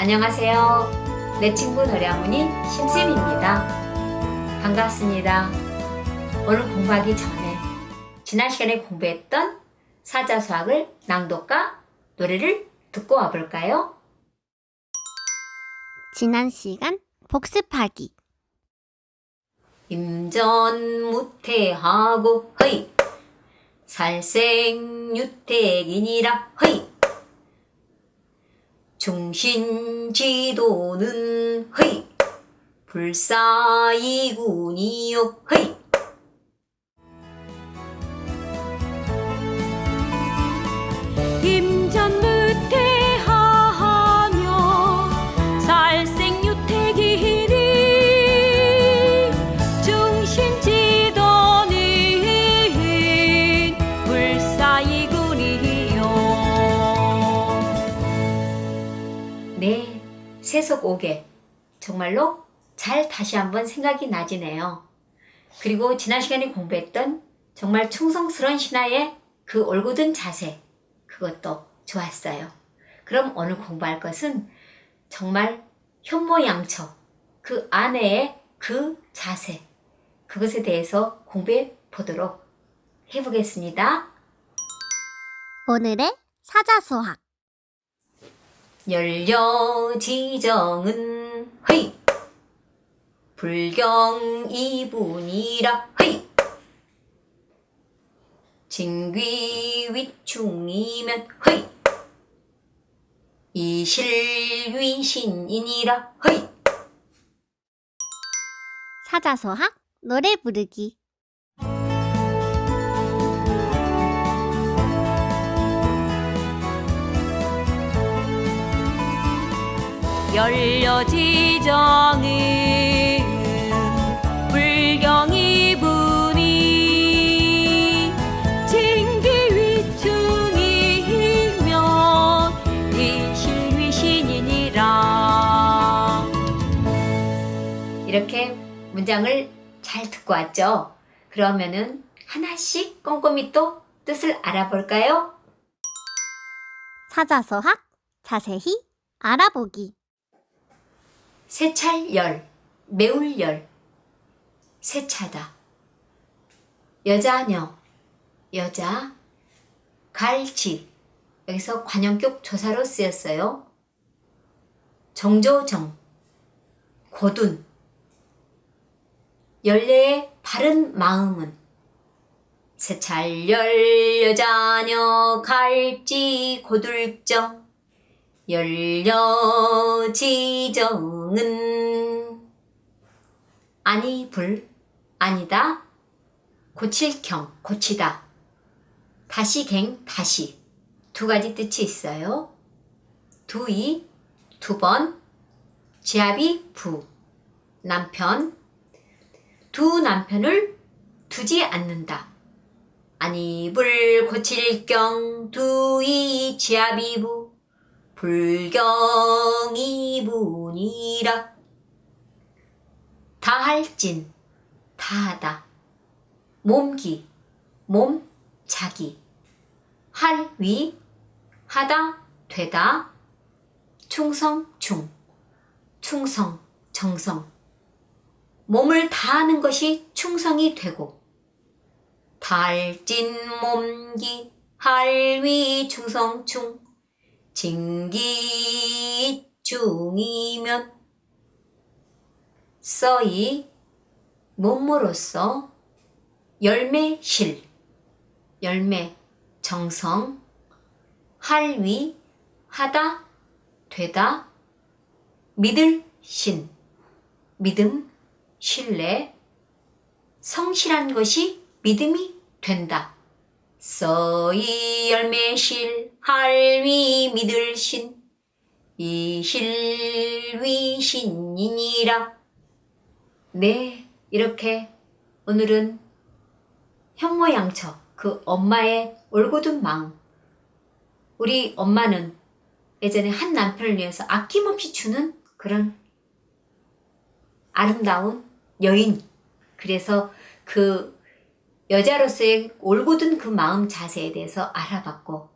안녕하세요. 내 친구 노래할머니 심쌤입니다. 반갑습니다. 오늘 공부하기 전에 지난 시간에 공부했던 사자수학을 낭독과 노래를 듣고 와볼까요? 지난 시간 복습하기. 임전 무태하고 허이 살생유택이니라 허이 중신지도는 허이 불사이군이요 허이 네, 세속 5개. 정말로 잘 다시 한번 생각이 나지네요. 그리고 지난 시간에 공부했던 정말 충성스러운 신하의 그 올곧은 자세, 그것도 좋았어요. 그럼 오늘 공부할 것은 정말 현모양처, 그 아내의 그 자세, 그것에 대해서 공부해 보도록 해보겠습니다. 오늘의 사자수학. 열려 지정은. 허이. 불경 이분이라. 허이. 진귀 위충이면. 허이. 이실위신이니라. 허이. 사자수학 노래 부르기. 열려지정은 불경이 분이 징기위충이면 이실위신이니라 이렇게 문장을 잘 듣고 왔죠? 그러면은 하나씩 꼼꼼히 또 뜻을 알아볼까요? 사자수학 자세히 알아보기. 세찰열, 매울열, 세차다. 여자녀, 여자, 갈치, 여기서 관용격 조사로 쓰였어요. 정조정, 고둔, 열례의 바른 마음은 세찰열 여자녀 갈지 고둘정 열려지정은. 아니 불. 아니다. 고칠경 고치다. 다시 갱 다시. 두 가지 뜻이 있어요. 두이 두 번. 제압이 부. 남편. 두 남편을 두지 않는다. 아니 불 고칠경 두이 제압이 부 불경이분이라. 다할진 다하다. 몸기 몸 자기. 할위 하다 되다. 충성 충. 충성 정성. 몸을 다하는 것이 충성이 되고. 달진 몸기 할위 충성 충 진기 중이면 써이 몸으로써 열매실 열매 정성 할위 하다 되다 믿을 신 믿음 신뢰 성실한 것이 믿음이 된다. 써이 열매실 할위 믿을 신 이실위 신이니라. 네 이렇게 오늘은 현모양처 그 엄마의 올곧은 마음. 우리 엄마는 예전에 한 남편을 위해서 아낌없이 주는 그런 아름다운 여인. 그래서 그 여자로서의 올곧은 그 마음 자세에 대해서 알아봤고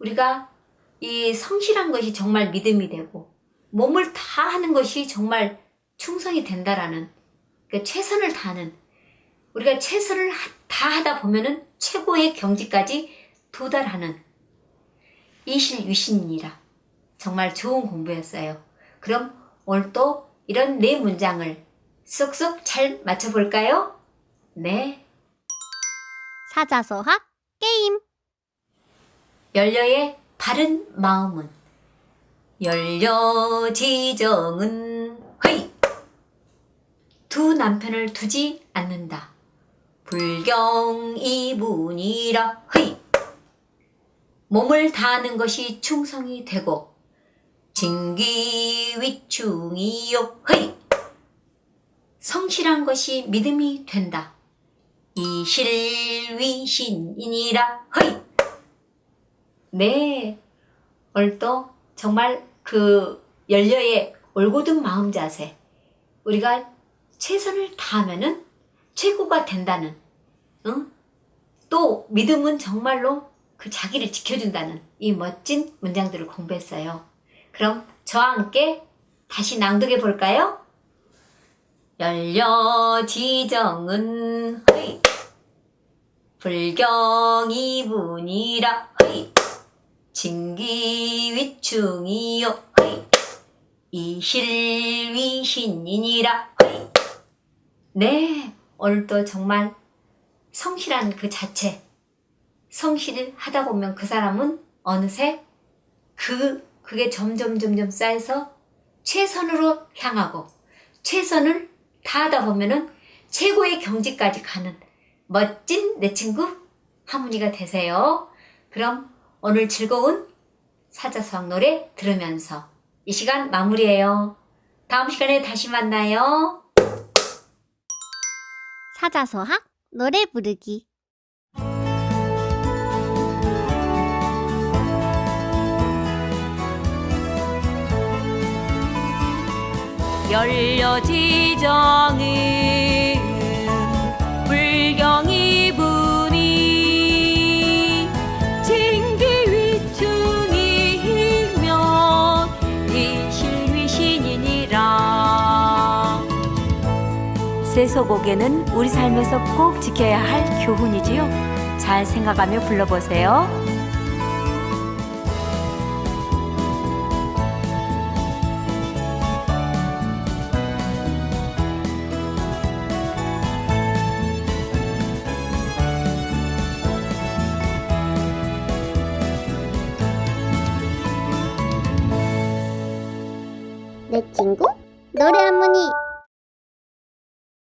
우리가 이 성실한 것이 정말 믿음이 되고 몸을 다 하는 것이 정말 충성이 된다라는 그 최선을 다하는 우리가 최선을 하- 다 하다 보면은 최고의 경지까지 도달하는 이실위신이라 정말 좋은 공부였어요. 그럼 오늘 또 이런 네 문장을 쏙쏙 잘 맞춰볼까요? 네. 사자소학 게임. 열려의 바른 마음은? 열려 지정은? 허이! 두 남편을 두지 않는다. 불경 이분이라. 허이! 몸을 다하는 것이 충성이 되고 진기위충이요. 허이! 성실한 것이 믿음이 된다. 이실위신이니라. 허이 네, 오늘도 정말 그 열려의 올곧은 마음 자세, 우리가 최선을 다하면은 최고가 된다는, 응? 또 믿음은 정말로 그 자기를 지켜준다는 이 멋진 문장들을 공부했어요. 그럼 저와 함께 다시 낭독해 볼까요? 열려 지정은 불경이분이라 진기위충이요 이실위신이니라 네 오늘도 정말 성실한 그 자체 성실을 하다 보면 그 사람은 어느새 그 그게 점점 점점 쌓여서 최선으로 향하고 최선을 다하다 보면은 최고의 경지까지 가는 멋진 내 친구 하모니가 되세요. 그럼 오늘 즐거운 사자수학 노래 들으면서 이 시간 마무리해요. 다음 시간에 다시 만나요. 사자소학 노래 부르기. 열려 지정은 불경이 세소고개는 우리 삶에서 꼭 지켜야 할 교훈이지요. 잘 생각하며 불러보세요. 내 친구. 노래 할머니.